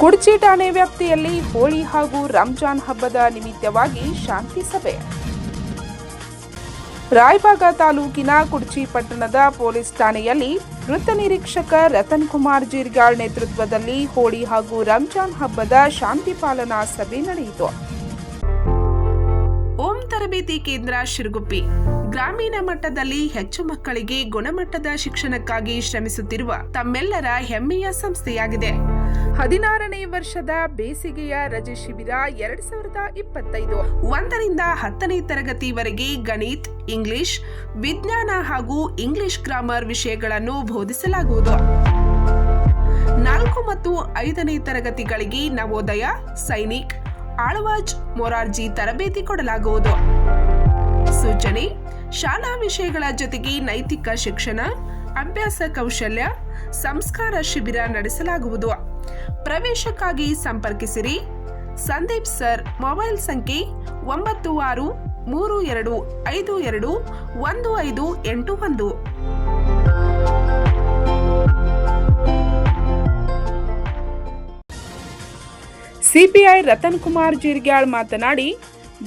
ಕುಡ್ಚಿ ಠಾಣೆ ವ್ಯಾಪ್ತಿಯಲ್ಲಿ ಹೋಳಿ ಹಾಗೂ ರಂಜಾನ್ ಹಬ್ಬದ ನಿಮಿತ್ತವಾಗಿ ಶಾಂತಿ ಸಭೆ. ರಾಯಬಾಗ ತಾಲೂಕಿನ ಕುಡ್ಚಿ ಪಟ್ಟಣದ ಪೊಲೀಸ್ ಠಾಣೆಯಲ್ಲಿ ವೃತ್ತ ನಿರೀಕ್ಷಕ ರತನ್ ಕುಮಾರ್ ಜಿರ್ಗಾಳ್ ನೇತೃತ್ವದಲ್ಲಿ ಹೋಳಿ ಹಾಗೂ ರಂಜಾನ್ ಹಬ್ಬದ ಶಾಂತಿ ಪಾಲನಾ ಸಭೆ ನಡೆಯಿತು. ಓಂ ತರಬೇತಿ ಕೇಂದ್ರ ಶಿರಗುಪ್ಪಿ. ಗ್ರಾಮೀಣ ಮಟ್ಟದಲ್ಲಿ ಹೆಚ್ಚು ಮಕ್ಕಳಿಗೆ ಗುಣಮಟ್ಟದ ಶಿಕ್ಷಣಕ್ಕಾಗಿ ಶ್ರಮಿಸುತ್ತಿರುವ ತಮ್ಮೆಲ್ಲರ ಹೆಮ್ಮೆಯ ಸಂಸ್ಥೆಯಾಗಿದೆ. ಹದಿನಾರನೇ ವರ್ಷದ ಬೇಸಿಗೆಯ ರಜೆ ಶಿಬಿರ ಎರಡ್ ಸಾವಿರದ ಇಪ್ಪತ್ತೈದು. ಒಂದರಿಂದ ಹತ್ತನೇ ತರಗತಿವರೆಗೆ ಗಣಿತ್, ಇಂಗ್ಲಿಷ್, ವಿಜ್ಞಾನ ಹಾಗೂ ಇಂಗ್ಲಿಷ್ ಗ್ರಾಮರ್ ವಿಷಯಗಳನ್ನು ಬೋಧಿಸಲಾಗುವುದು. ನಾಲ್ಕು ಮತ್ತು ಐದನೇ ತರಗತಿಗಳಿಗೆ ನವೋದಯ, ಸೈನಿಕ್, ಆಳ್ವಾಜ್, ಮೊರಾರ್ಜಿ ತರಬೇತಿ ಕೊಡಲಾಗುವುದು. ಸೂಚನೆ, ಶಾಲಾ ವಿಷಯಗಳ ಜೊತೆಗೆ ನೈತಿಕ ಶಿಕ್ಷಣ ಅಭ್ಯಾಸ ಕೌಶಲ್ಯ, ಸಂಸ್ಕಾರ ಶಿಬಿರ ನಡೆಸಲಾಗುವುದು. ಪ್ರವೇಶಕ್ಕಾಗಿ ಸಂಪರ್ಕಿಸಿರಿ. ಸಂದೀಪ್ ಸರ್, ಮೊಬೈಲ್ ಸಂಖ್ಯೆ ಒಂಬತ್ತು ಆರು ಮೂರು ಎರಡು ಐದು ಎರಡು ಒಂದು ಐದು ಎಂಟು ಒಂದು. ಸಿಪಿಐ ರತನ್ ಕುಮಾರ್ ಜಿರ್ಗ್ಯಾಳ್ ಮಾತನಾಡಿ,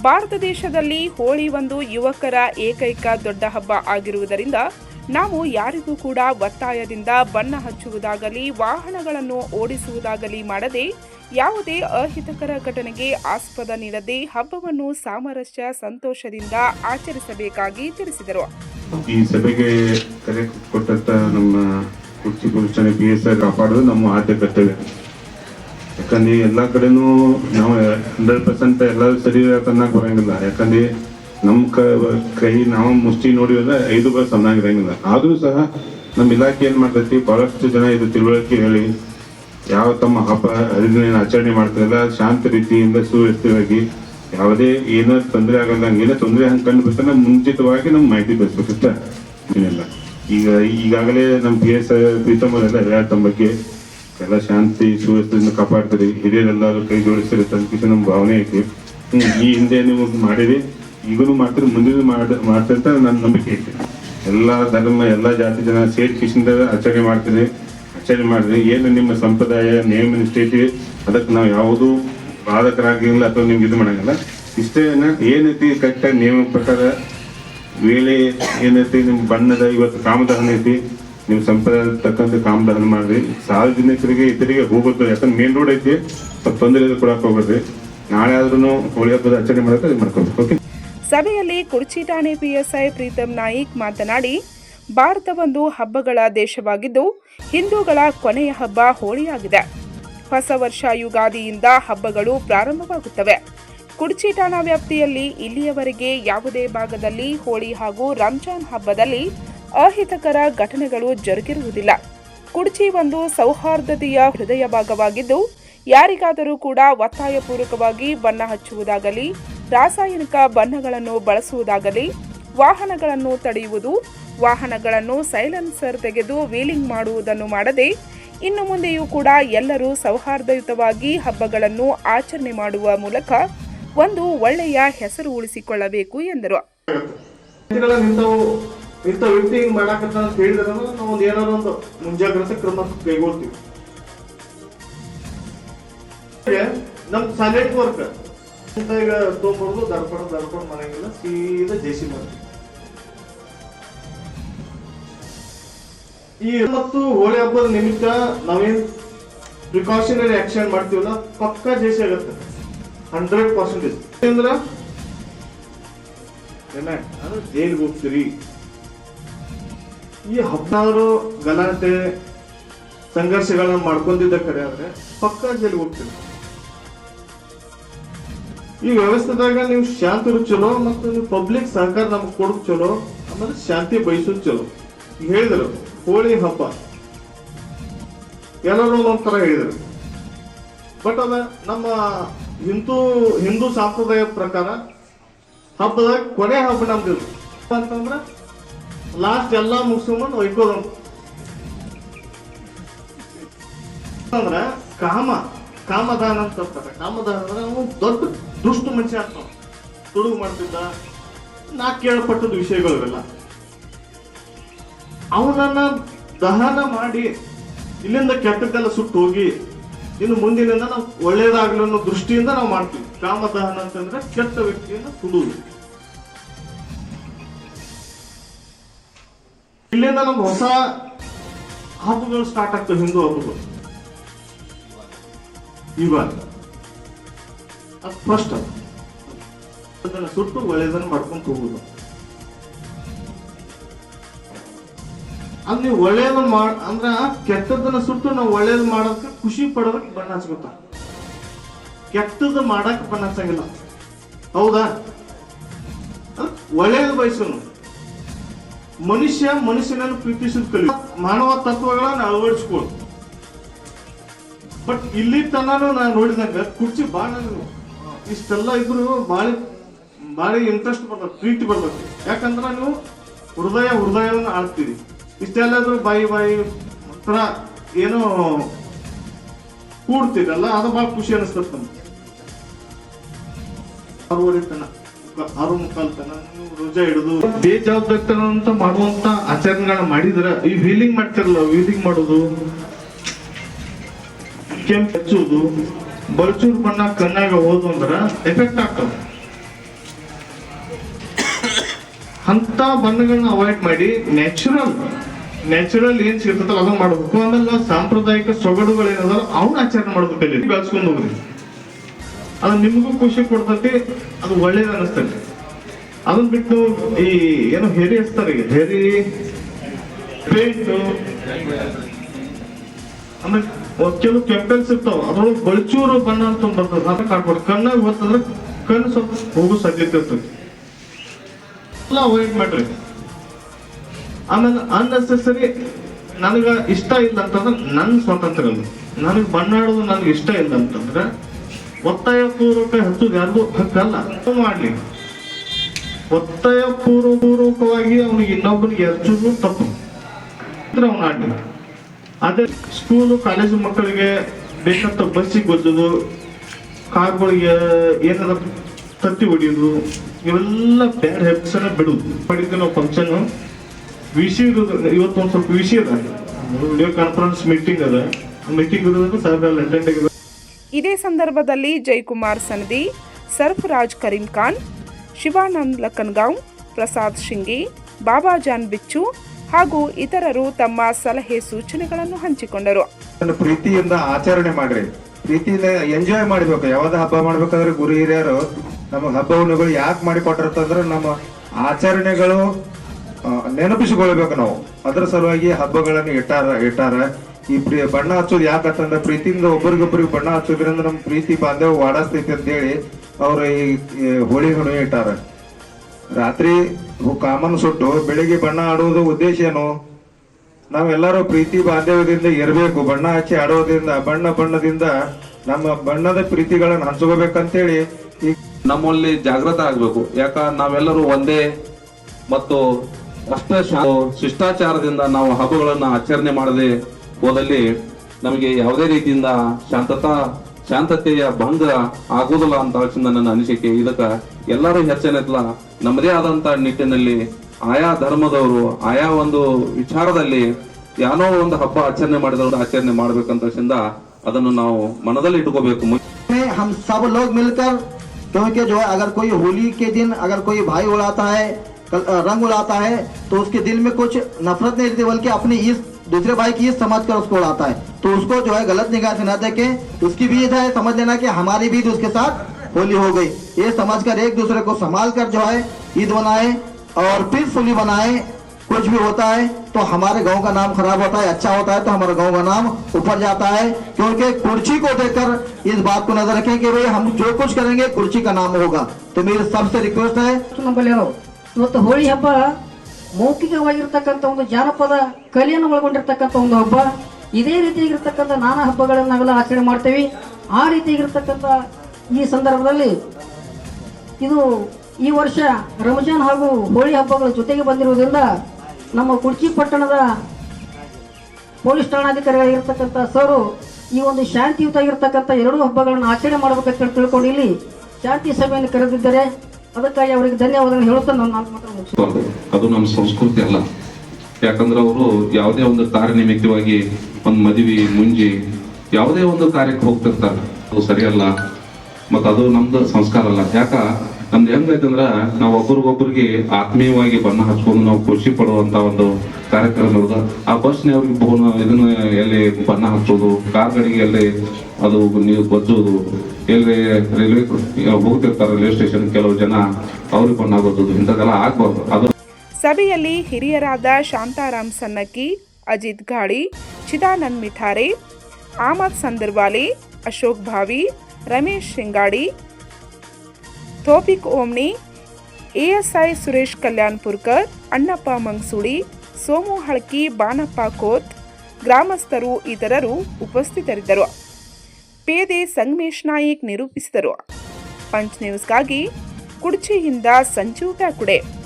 ಭಾರತ ದೇಶದಲ್ಲಿ ಹೋಳಿ ಒಂದು ಯುವಕರ ಏಕೈಕ ದೊಡ್ಡ ಹಬ್ಬ ಆಗಿರುವುದರಿಂದ ನಾವು ಯಾರಿಗೂ ಕೂಡ ಒತ್ತಾಯದಿಂದ ಬಣ್ಣ ಹಚ್ಚುವುದಾಗಲಿ, ವಾಹನಗಳನ್ನು ಓಡಿಸುವುದಾಗಲಿ ಮಾಡದೆ, ಯಾವುದೇ ಅಹಿತಕರ ಘಟನೆಗೆ ಆಸ್ಪದ ನೀಡದೆ ಹಬ್ಬವನ್ನು ಸಾಮರಸ್ಯ ಸಂತೋಷದಿಂದ ಆಚರಿಸಬೇಕಾಗಿ ತಿಳಿಸಿದರು. ಈ ಸಭೆಗೆ ಕರೆ ಕೊಟ್ಟಂತ ನಮ್ಮ ಕುರ್ಚಿ ಪುರುಷನೇ ಪಿ ಎಸ್ ಕಾಪಾಡೋದು ನಮ್ಮ ಆದ್ಯ ಕರ್ತವ್ಯ. ಯಾಕಂದ್ರೆ ಎಲ್ಲಾ ಕಡೆನೂ ನಾವು ಹಂಡ್ರೆಡ್ ಪರ್ಸೆಂಟ್ ಎಲ್ಲರೂ ಸರಿ ಬರಂಗಿಲ್ಲ. ಯಾಕಂದ್ರೆ ನಮ್ ಕ- ನಾವು ಮುಷ್ಟಿ ನೋಡಿದ್ರೆ ಐದು ಬಸ್ ಚೆನ್ನಾಗಿರಂಗಿಲ್ಲ ಆದರೂ ಸಹ ನಮ್ಮ ಇಲಾಖೆ ಏನ್ ಮಾಡ್ತೈತಿ, ಬಹಳಷ್ಟು ಜನ ಇದು ತಿಳುವಳಿಕೆ ಹೇಳಿ, ಯಾವ ತಮ್ಮ ಹಬ್ಬ ಹರಿದಿನ ಆಚರಣೆ ಮಾಡ್ತಾರಲ್ಲ ಶಾಂತ ರೀತಿಯಿಂದ ಸುವ್ಯವಸ್ಥಿತವಾಗಿ ಯಾವುದೇ ಏನೋ ತೊಂದರೆ ಆಗಲ್ಲ, ಏನೋ ತೊಂದರೆ ಹಂಗೆ ಕಂಡು ಬರ್ತಾನೆ ಮುಂಚಿತವಾಗಿ ನಮ್ಗೆ ಮಾಹಿತಿ ಬೆಳೆಸ್ಬೇಕಷ್ಟ ಏನಿಲ್ಲ. ಈಗ, ಈಗಾಗಲೇ ನಮ್ಮ ಪಿ ಎಸ್ ಪ್ರೀತಮ್ ಅವರೆಲ್ಲ ಹೇಳ ತಮ್ಮ ಬಗ್ಗೆ. ಎಲ್ಲ ಶಾಂತಿ ಸುವ್ಯವಸ್ಥೆಯನ್ನು ಕಾಪಾಡ್ತಾರೆ. ಹಿರಿಯರೆಲ್ಲರೂ ಕೈ ಜೋಡಿಸ್ತಾರೆ ತನಕ ನಮ್ಮ ಭಾವನೆ ಐತಿ. ಈ ಹಿಂದೆ ನೀವು ಮಾಡಿರಿ. ಈಗಲೂ ಮಾಡ್ತಾರೆ ಮುಂದಿನ ಮಾಡ ಮಾಡ್ತಾರೆ ಅಂತ ನನ್ನ ನಂಬಿಕೆ ಐತೆ. ಎಲ್ಲಾ ಧರ್ಮ, ಎಲ್ಲಾ ಜಾತಿ ಜನ ಸೇರಿ ಕಿಶಿಂದ ಆಚರಣೆ ಮಾಡ್ತೀರಿ ಆಚರಣೆ ಮಾಡಿದ್ರಿ ಏನು ನಿಮ್ಮ ಸಂಪ್ರದಾಯ, ನೇಮ ನಿಷ್ಠೆ ಅದಕ್ಕೆ ನಾವು ಯಾವುದೂ ಬಾಧಕರಾಗಿಲ್ಲ ಅಥವಾ ನಿಮ್ಗೆ ಇದು ಮಾಡಂಗಿಲ್ಲ. ಇಷ್ಟೇ ಏನೈತಿ ಕಟ್ಟ ನಿಯಮ ಪ್ರಕಾರ ವೇಳೆ ಏನೈತಿ ನಿಮ್ಮ ಬಣ್ಣದ, ಇವತ್ತು ಕಾಮದಹನ ಐತಿ ನಿಮ್ಮ ಸಂಪ್ರದಾಯ ತಕ್ಕಂತೆ ಕಾಮದಹನ ಮಾಡ್ರಿ. ಸಾರ್ವಜನಿಕರಿಗೆ, ಇತರಿಗೆ ಹೋಗುತ್ತೆ ಯಾಕಂದ್ರೆ ಮೇನ್ ರೋಡ್ ಐತಿ, ಸ್ವಲ್ಪ ತೊಂದರೆ ಕೊಡಕ್ಕೆ ಹೋಗ್ಬೇಡ್ರಿ. ನಾಳೆ ಆದ್ರೂ ಹೋಳಿ ಹಬ್ಬದ ಆಚರಣೆ ಮಾಡೋಕೆ ಇದು ಮಾಡ್ಕೋಬೇಕು ಓಕೆ ಸಭೆಯಲ್ಲಿ ಕುರ್ಚಿ ಠಾಣೆ ಪಿಎಸ್ಐ ಪ್ರೀತಮ್ ನಾಯಿಕ್ ಮಾತನಾಡಿ ಭಾರತ ಒಂದು ಹಬ್ಬಗಳ ದೇಶವಾಗಿದ್ದು, ಹಿಂದೂಗಳ ಕೊನೆಯ ಹಬ್ಬ ಹೋಳಿಯಾಗಿದೆ. ಹೊಸ ವರ್ಷ ಯುಗಾದಿಯಿಂದ ಹಬ್ಬಗಳು ಪ್ರಾರಂಭವಾಗುತ್ತವೆ. ಕುರ್ಚಿ ವ್ಯಾಪ್ತಿಯಲ್ಲಿ ಇಲ್ಲಿಯವರೆಗೆ ಯಾವುದೇ ಭಾಗದಲ್ಲಿ ಹೋಳಿ ಹಾಗೂ ರಂಜಾನ್ ಹಬ್ಬದಲ್ಲಿ ಅಹಿತಕರ ಘಟನೆಗಳು ಜರುಗಿರುವುದಿಲ್ಲ. ಕುಡ್ಚಿ ಒಂದು ಸೌಹಾರ್ದತೆಯ ಹೃದಯ ಭಾಗವಾಗಿದ್ದು, ಯಾರಿಗಾದರೂ ಕೂಡ ಒತ್ತಾಯಪೂರ್ವಕವಾಗಿ ಬಣ್ಣ ಹಚ್ಚುವುದಾಗಲಿ ರಾಸಾಯನಿಕ ಬಣ್ಣಗಳನ್ನು ಬಳಸುವುದಾಗಲಿ, ವಾಹನಗಳನ್ನು ತಡೆಯುವುದು, ವಾಹನಗಳನ್ನು ಸೈಲೆನ್ಸರ್ ತೆಗೆದು ವೀಲಿಂಗ್ ಮಾಡುವುದನ್ನು ಮಾಡದೆ, ಇನ್ನು ಮುಂದೆಯೂ ಕೂಡ ಎಲ್ಲರೂ ಸೌಹಾರ್ದಯುತವಾಗಿ ಹಬ್ಬಗಳನ್ನು ಆಚರಣೆ ಮಾಡುವ ಮೂಲಕ ಒಂದು ಒಳ್ಳೆಯ ಹೆಸರು ಉಳಿಸಿಕೊಳ್ಳಬೇಕು ಎಂದರು. ಮುಂಜಾಗ್ರತೆ ಕ್ರಮ ಕೈಗೊಳ್ತೀವಿ. ನಮ್ ಸೈಲೆಂಟ್ ವರ್ಕ್ ಈಗ ದರ್ಪಣ ದರ್ಪಣ ಮಾಡಂಗಿಲ್ಲ ಸೀದಾ ಜೇಸಿ ಈ ಮತ್ತು ಹೋಳಿ ಹಬ್ಬದ ನಿಮಿತ್ತ ನಾವೇನ್ ಪ್ರಿಕಾಷನರಿ ಆಕ್ಷನ್ ಮಾಡ್ತೀವಲ್ಲ, ಪಕ್ಕಾ ಜೇಸಿ ಆಗತ್ತೆ. ಹಂಡ್ರೆಡ್ ಪರ್ಸೆಂಟೇಜ್ ಅಂದ್ರ ಅಂದ್ರೆ ಜೈಲ್ಗೆ ಹೋಗ್ತೀರಿ. ಈ ಹದಿನಾರು ಗಲಾಟೆ, ಸಂಘರ್ಷಗಳನ್ನ ಮಾಡ್ಕೊಂಡಿದ್ದ ಕರೆ ಆದ್ರೆ ಪಕ್ಕಾ ಜೈಲ್ಗೆ ಹೋಗ್ತೀರಿ. ಈ ವ್ಯವಸ್ಥೆದಾಗ ನೀವು ಶಾಂತಿ ಇರೋದ್ ಚಲೋ ಮತ್ತು ನೀವು ಪಬ್ಲಿಕ್ ಸಹಕಾರ ನಮ್ಗೆ ಕೊಡೋದು ಚಲೋ, ಆಮೇಲೆ ಶಾಂತಿ ಬಯಸೋದು ಚಲೋ. ಹೇಳಿದರು, ಹೋಳಿ ಹಬ್ಬ. ಎಲ್ಲರೂ ಒಂದೊಂದು ತರ ಹೇಳಿದ್ರು. ಬಟ್ ಅದ ನಮ್ಮ ಹಿಂದೂ ಹಿಂದೂ ಸಂಪ್ರದಾಯದ ಪ್ರಕಾರ ಹಬ್ಬದ ಕೊನೆ ಹಬ್ಬ ನಮ್ದು ಅಂತಂದ್ರೆ ಅಂತಂದ್ರ ಲಾಸ್ಟ್ ಎಲ್ಲ ಮುಗಿಸ್ಕೊಂಡ್ ಒಯ್ಕೋದು ಅಂದ್ರೆ ಕಾಮ, ಕಾಮದಾನ ಅಂತ ಅಂತಾರೆ. ಕಾಮದಾನ ಅಂದ್ರೆ ನಾವು ದೊಡ್ಡ ದುಷ್ಟ ಮನುಷ್ಯ ತುಡುಗು ಮಾಡ್ತಿದ್ದ ನಾ ಕೇಳಪಟ್ಟದ ವಿಷಯಗಳು ಅವನನ್ನ ದಹನ ಮಾಡಿ ಇಲ್ಲಿಂದ ಕೆಟ್ಟದ್ದೆಲ್ಲ ಸುಟ್ಟು ಹೋಗಿ ಇನ್ನು ಮುಂದಿನಿಂದ ನಾವು ಒಳ್ಳೇದಾಗ್ಲಿ ಅನ್ನೋ ದೃಷ್ಟಿಯಿಂದ ನಾವು ಮಾಡ್ತೀವಿ. ಕಾಮದಹನ ಅಂತಂದ್ರೆ ಕೆಟ್ಟ ವ್ಯಕ್ತಿಯನ್ನ ಸುಡುವುದು ಇಲ್ಲಿಂದ ನಮ್ಗೆ ಹೊಸ ಹಬ್ಬಗಳು ಸ್ಟಾರ್ಟ್ ಆಗ್ತವೆ ಹಿಂದೂ ಹಬ್ಬಗಳು. ಇವಾಗ. ಫಸ್ಟ್ ಅದನ್ನ ಸುಟ್ಟು ಒಳ್ಳೇದನ್ನ ಮಾಡ್ಕೊಂಡು ಹೋಗುದು ಅದ್ ನೀವು ಒಳ್ಳೇದು ಮಾಡ, ಅಂದ್ರ ಕೆಟ್ಟದನ್ನ ಸುಟ್ಟು ನಾವು ಒಳ್ಳೇದು ಮಾಡೋದಕ್ಕೆ ಖುಷಿ ಪಡೋದಕ್ಕೆ ಬಣ್ಣ ಹಚ್ಕೊತ. ಕೆಟ್ಟದ್ದು ಮಾಡಕ್ ಬಣ್ಣ ಹಚ್ಚಂಗಿಲ್ಲ. ಹೌದಾ? ಒಳ್ಳೇದು ಬಯಸೋನು. ಮನುಷ್ಯ ಮನುಷ್ಯನನ್ನು ಪ್ರೀತಿಸಿದ ಕಲಿ ಮಾನವ ತತ್ವಗಳನ್ನ ಅಳವಡಿಸ್ಕೊಳ್ಳು ಬಟ್ ಇಲ್ಲಿ ತನನು ನಾನು ನೋಡಿದಂಗ ಕುರ್ಚಿ ಬಾಳ ಇಷ್ಟೆಲ್ಲ ಇದ್ರು ಬಾಳ ಬಾಳಿ ಇಂಟ್ರೆಸ್ಟ್ ಬರ್ತದೆ ಪ್ರೀತಿ ಬರ್ತದೆ ಯಾಕಂದ್ರೆ ನೀವು ಹೃದಯ ಹೃದಯವನ್ನು ಆಡ್ತೀರಿ ಇಷ್ಟೆಲ್ಲ ಇದ್ರು ಬಾಯಿ ಬಾಯಿ ಹತ್ರ ಏನೋ ಕೂಡ್ತೀರಲ್ಲ ಅದು ಬಹಳ ಖುಷಿ ಅನಿಸ್ತದೆ ನಮ್ಗೆ. ಆರೂವರೆ ಆರು ಮುಕ್ಕಾಲ್ ರೋಜಾ ಹಿಡಿದು ಬೇಜವಾಬ್ದಾರಿತನ ಅಂತ ಮಾಡುವಂತ ಆಚರಣೆಗಳನ್ನ ಮಾಡಿದ್ರ, ಈ ವೀಲಿಂಗ್ ಮಾಡ್ತಿರಲ್ಲ ವೀಲಿಂಗ್ ಮಾಡೋದು, ಕೆಂಪು ಹಚ್ಚುವುದು ಬಲ್ಚೂರ್ ಬಣ್ಣ ಕಣ್ಣಾಗ ಹೋದು ಎಫೆಕ್ಟ್ ಆಗ್ತದೆ. ಅಂತ ಬಣ್ಣಗಳನ್ನ ಅವಾಯ್ಡ್ ಮಾಡಿ ನ್ಯಾಚುರಲ್ ನ್ಯಾಚುರಲ್ ಏನ್ ಸಿಗ್ತದಲ್ಲ ಅದನ್ನ ಮಾಡಬೇಕು. ಆಮೇಲೆ ಸಾಂಪ್ರದಾಯಿಕ ಸೊಗಡುಗಳು ಏನಾದ್ರು ಅವನ್ನ ಆಚರಣೆ ಮಾಡ್ಬೇಕು ಇಲ್ಲಿ ಬೆಳೆಸ್ಕೊಂಡು ಹೋಗ್ರಿ. ಅದು ನಿಮಗೂ ಖುಷಿ ಕೊಡ್ತೈತಿ, ಅದು ಒಳ್ಳೇದು ಅನಿಸ್ತೈತಿ. ಅದನ್ನ ಬಿಟ್ಟು ಈ ಏನು ಹೆರಿ ಹಚ್ತಾರೆ ಹೆರಿ, ಪೇಂಟ್, ಆಮೇಲೆ ಕೆಲವು ಕೆಮಿಕಲ್ಸ್ ಇರ್ತಾವ ಅದ್ರೊಳಗೆ ಬಳ್ಚೂರು ಬಣ್ಣ ಅಂತ ಬರ್ತದೆ. ಅದನ್ನ ಕಾಡ್ಬಾರ್ದು ಕಣ್ಣಾಗ ಬರ್ತಂದ್ರೆ ಕಣ್ಣು ಸ್ವಲ್ಪ ಹೋಗು ಸಾಧ್ಯತೆ ಇರ್ತೈತಿ ಎಲ್ಲ ಅವಾಯ್ಡ್ ಮಾಡ್ರಿ. ಆಮೇಲೆ ಅನ್ನೆಸೆಸರಿ ನನಗ ಇಷ್ಟ ಇಲ್ಲ ಅಂತಂದ್ರೆ ನನ್ನ ಸ್ವಾತಂತ್ರ್ಯ ಇಲ್ಲ ನನಗೆ ಬಣ್ಣ ಆಡೋದು ನನಗೆ ಇಷ್ಟ ಇಲ್ಲ ಅಂತಂದ್ರೆ ಒತ್ತಾಯ ಪೂರ್ವಕ ಹಚ್ಚೋದು ಯಾರಿಗೂ ಹಕ್ಕಲ್ಲ. ಮಾಡ್ಲಿ. ಒತ್ತಾಯ ಪೂರ್ವ ಪೂರ್ವಕವಾಗಿ ಅವನಿಗೆ ಇನ್ನೊಬ್ಬನಿಗೆ ಹಚ್ಚೋದು ತಪ್ಪು. ಅಂದ್ರೆ ಅವ್ನು ಆಡ್ಲಿ. ಅದೇ ಸ್ಕೂಲು ಕಾಲೇಜು ಮಕ್ಕಳಿಗೆ ಬೇಕಂತ ಬಸ್ಸಿಗೆ ಬಂದುದು ಕಾರ್ಗಳಿಗೆ ಏನಾರ ತತ್ತಿ ಹೊಡಿಯೋದು, ಇವೆಲ್ಲ ಬ್ಯಾಡ್ ಹ್ಯಾಬಿಟ್ಸ್ ಅನ್ನ ಬಿಡುದು ಮಾಡಿದ್ವಿ ನಾವು ಫಂಕ್ಷನ್ ವಿಷಯ ಇರೋದು ಇವತ್ತು ಒಂದು ಸ್ವಲ್ಪ ವಿಷಯ ಅದ ವಿಡಿಯೋ ಕಾನ್ಫರೆನ್ಸ್ ಮೀಟಿಂಗ್ ಅದ. ಮೀಟಿಂಗ್ ಇರೋದಕ್ಕೆ ಸರ್ ಅಟೆಂಡ್ ಇದೇ ಸಂದರ್ಭದಲ್ಲಿ ಜೈಕುಮಾರ್ ಸನದಿ ಸರ್ಫರಾಜ್ ಕರೀಂ ಖಾನ್, ಶಿವಾನಂದ್ ಲಕ್ಕನ್ಗಾಂವ್, ಪ್ರಸಾದ್ ಶಿಂಗಿ ಬಾಬಾಜಾನ್ ಬಿಚ್ಚು ಹಾಗೂ ಇತರರು ತಮ್ಮ ಸಲಹೆ ಸೂಚನೆಗಳನ್ನು ಹಂಚಿಕೊಂಡರು. ಪ್ರೀತಿಯಿಂದ ಆಚರಣೆ ಮಾಡ್ರಿ. ಪ್ರೀತಿಯಿಂದ ಎಂಜಾಯ್ ಮಾಡಬೇಕು. ಯಾವ್ದು ಹಬ್ಬ ಮಾಡ್ಬೇಕಾದ್ರೆ ಗುರು ಹಿರಿಯರು ನಮಗೆ ಹಬ್ಬ ಹುಣ್ಣುಗಳು ಯಾಕೆ ಮಾಡಿ ಕೊಟ್ಟಿರ್ತಂದ್ರೆ ನಮ್ಮ ಆಚರಣೆಗಳು ನೆನಪಿಸಿಕೊಳ್ಬೇಕು ನಾವು. ಅದರ ಸಲುವಾಗಿ ಹಬ್ಬಗಳನ್ನು ಇಟ್ಟಾರ ಇಟ್ಟಾರ. ಈ ಪ್ರೀ, ಬಣ್ಣ ಹಚ್ಚೋದು ಯಾಕಂತಂದ್ರೆ ಪ್ರೀತಿಯಿಂದ ಒಬ್ಬರಿಗೊಬ್ಬರಿಗೆ ಬಣ್ಣ ಹಚ್ಚೋದ್ರಿಂದ ನಮ್ಮ ಪ್ರೀತಿ ಬಾಂಧವ್ಯ ವಾಡಸ್ತೈತಿ ಅಂತ ಹೇಳಿ ಅವರು ಈ ಹೋಳಿ ಹುಣ್ಣಿಮೆ ಇಟ್ಟಾರ. ರಾತ್ರಿ ಕಾಮನ್ ಸುಟ್ಟು ಬೆಳಿಗ್ಗೆ ಬಣ್ಣ ಆಡುವುದು ಉದ್ದೇಶ ಏನು? ನಾವೆಲ್ಲರೂ ಪ್ರೀತಿ ಬಾಂಧವ್ಯದಿಂದ ಇರಬೇಕು. ಬಣ್ಣ ಹಚ್ಚಿ ಆಡೋದ್ರಿಂದ, ಬಣ್ಣ ಬಣ್ಣದಿಂದ ನಮ್ಮ ಬಣ್ಣದ ಪ್ರೀತಿಗಳನ್ನು ಹಂಚ್ಕೋಬೇಕಂತೇಳಿ ಈ ನಮ್ಮಲ್ಲಿ ಜಾಗೃತ ಆಗಬೇಕು. ಯಾಕ, ನಾವೆಲ್ಲರೂ ಒಂದೇ ಮತ್ತು ಅಷ್ಟೇ ಶಿಷ್ಟಾಚಾರದಿಂದ ನಾವು ಹಬ್ಬಗಳನ್ನು ಆಚರಣೆ ಮಾಡದೆ ಹೋದಲ್ಲಿ ನಮಗೆ ಯಾವುದೇ ರೀತಿಯಿಂದ ಶಾಂತತಾ, ಶಾಂತತೆಯ ಭಂಗ ಆಗುವುದಿಲ್ಲ ಅಂತ ನನ್ನ ಅನಿಸಿಕೆ. ಇದಕ್ಕ ಎಲ್ಲರೂ ಹೆಚ್ಚೇನಿಲ್ಲ ನಮ್ಮದೇ ಆದಂತ ನಿಟ್ಟಿನಲ್ಲಿ ಆಯಾ ಧರ್ಮದವರು ಆಯಾ ಒಂದು ವಿಚಾರದಲ್ಲಿ ಯಾನೋ ಒಂದು ಹಬ್ಬ ಆಚರಣೆ ಮಾಡಿದವರು ಆಚರಣೆ ಮಾಡ್ಬೇಕಂತ ತಕ್ಷಣ ಅದನ್ನು ನಾವು ಮನದಲ್ಲಿ ಇಟ್ಕೋಬೇಕು में हम सब लोग मिलकर क्योंकि जो है अगर कोई होली के दिन अगर कोई भाई उड़ाता है कल- अ, रंग उड़ाता है तो उसके दिल में कुछ नफरत नहीं रहती बल्कि अपनी इस दूसरे भाई की इस समझ कर उसको उड़ाता है तो उसको जो है गलत निगाह से न देखे उसकी भी ईद है समझ लेना कि हमारी भी ईद उसके साथ होली हो गई ये समझ कर एक दूसरे को संभाल कर जो है ईद बनाए और पीसफुली बनाए कुछ भी होता है तो हमारे गांव का नाम खराब होता है अच्छा होता है तो हमारे गांव का नाम ऊपर जाता है क्योंकि कुर्सी को देखकर इस बात को नजर रखें कि भाई हम जो कुछ करेंगे कुर्सी का नाम होगा तो मेरी सबसे रिक्वेस्ट है ಇವತ್ತು ನಮ್ಮಲ್ಲಿ ಅದಾವ. ಇವತ್ತು ಹೋಳಿ ಹಬ್ಬ ಮೌಖಿಕವಾಗಿರ್ತಕ್ಕಂಥ ಒಂದು ಜಾನಪದ ಕಲೆಯನ್ನು ಒಳಗೊಂಡಿರ್ತಕ್ಕಂಥ ಒಂದು ಹಬ್ಬ ಇದೇ ರೀತಿಯಾಗಿರ್ತಕ್ಕಂಥ ನಾನಾ ಹಬ್ಬಗಳನ್ನು ನಾವೆಲ್ಲ ಆಚರಣೆ ಮಾಡ್ತೇವೆ ಆ ರೀತಿಯಾಗಿರ್ತಕ್ಕಂಥ ಈ ಸಂದರ್ಭದಲ್ಲಿ ಇದು ಈ ವರ್ಷ ರಂಜಾನ್ ಹಾಗೂ ಹೋಳಿ ಹಬ್ಬಗಳ ಜೊತೆಗೆ ಬಂದಿರುವುದರಿಂದ ನಮ್ಮ ಕುರ್ಚಿ ಪಟ್ಟಣದ ಪೊಲೀಸ್ ಠಾಣಾಧಿಕಾರಿಗಳಾಗಿರ್ತಕ್ಕಂಥ ಸರು ಈ ಒಂದು ಶಾಂತಿಯುತವಾಗಿರ್ತಕ್ಕಂಥ ಎರಡೂ ಹಬ್ಬಗಳನ್ನು ಆಚರಣೆ ಮಾಡಬೇಕಂತ ತಿಳ್ಕೊಂಡು ಇಲ್ಲಿ ಶಾಂತಿ ಸಭೆಯನ್ನು ಕರೆದಿದ್ದಾರೆ ಅದಕ್ಕಾಗಿ ಅವರಿಗೆ ಧನ್ಯವಾದಗಳನ್ನು ಹೇಳುತ್ತಾ. ಬರ್ತದೆ. ಅದು ನಮ್ಮ ಸಂಸ್ಕೃತಿ ಅಲ್ಲ ಯಾಕಂದ್ರೆ ಅವರು ಯಾವುದೇ ಒಂದು ಕಾರ್ಯ ಒಂದು ಮದುವೆ ಮುಂಜಿ ಯಾವುದೇ ಒಂದು ಕಾರ್ಯಕ್ಕೆ ಹೋಗ್ತಿರ್ತಾರೆ ಅದು ಸರಿಯಲ್ಲ ಮತ್ತು ಅದು ನಮ್ದು ಸಂಸ್ಕಾರ ಅಲ್ಲ. ಯಾಕ? ನಮ್ದು ಹೆಂಗೈತಂದ್ರ ನಾವು ಒಬ್ರಿಗೊಬ್ರಿಗೆ ಆತ್ಮೀಯವಾಗಿ ಬಣ್ಣ ಹಚ್ಕೊಂಡು ನಾವು ಖುಷಿ ಪಡುವಂತ ಒಂದು ಕಾರ್ಯಕ್ರಮ ಇರೋದು. ಆ ಬಸ್ನವ್ರಿಗೆ ಬೋನ ಇದನ್ನ ಎಲ್ಲಿ ಬಣ್ಣ ಹಚ್ಚೋದು ಕಾರ್ಗಳಿಗೆ ಎಲ್ಲಿ ಅದು ನೀವು ಬಜ್ಜೋದು, ಎಲ್ಲಿ ರೈಲ್ವೆ ಹೋಗ್ತಿರ್ತಾರೆ ರೈಲ್ವೆ ಸ್ಟೇಷನ್ ಕೆಲವು ಜನ ಅವ್ರಿಗೆ ಬಣ್ಣ ಬಜ್ಜೋದು ಇಂಥದ್ದೆಲ್ಲ ಆಗ್ಬಾರ್ದು. ಅದು ಸಭೆಯಲ್ಲಿ ಹಿರಿಯರಾದ ಶಾಂತಾರಾಮ್ ಸನ್ನಕ್ಕಿ, ಅಜಿತ್ ಗಾಳಿ, ಚಿದಾನಂದ್ ಮಿಥಾರೆ, ಆಮದ್ ಸಂದರ್ವಾಲಿ, ಅಶೋಕ್ ಭಾವಿ ರಮೇಶ್ ಶಿಂಗಾಡಿ ತೋಪಿಕ್ ಓಮ್ನಿ, ಎಎಸ್ಐ ಸುರೇಶ್ ಕಲ್ಯಾಣ್ಪುರ್ಕರ್, ಅಣ್ಣಪ್ಪ ಮಂಗ್ಸೂಡಿ ಸೋಮು ಹಳ್ಕಿ, ಬಾನಪ್ಪ ಕೋತ್, ಗ್ರಾಮಸ್ಥರು ಇತರರು ಉಪಸ್ಥಿತರಿದ್ದರು. ಪೇದೆ ಸಂಗಮೇಶ್ ನಾಯಕ್ ನಿರೂಪಿಸಿದರು. ಪಂಚ್ ನ್ಯೂಸ್ಗಾಗಿ ಕುಡ್ಚಿಯಿಂದ ಸಂಜೀವ್ ಬ್ಯಾಕುಡೆ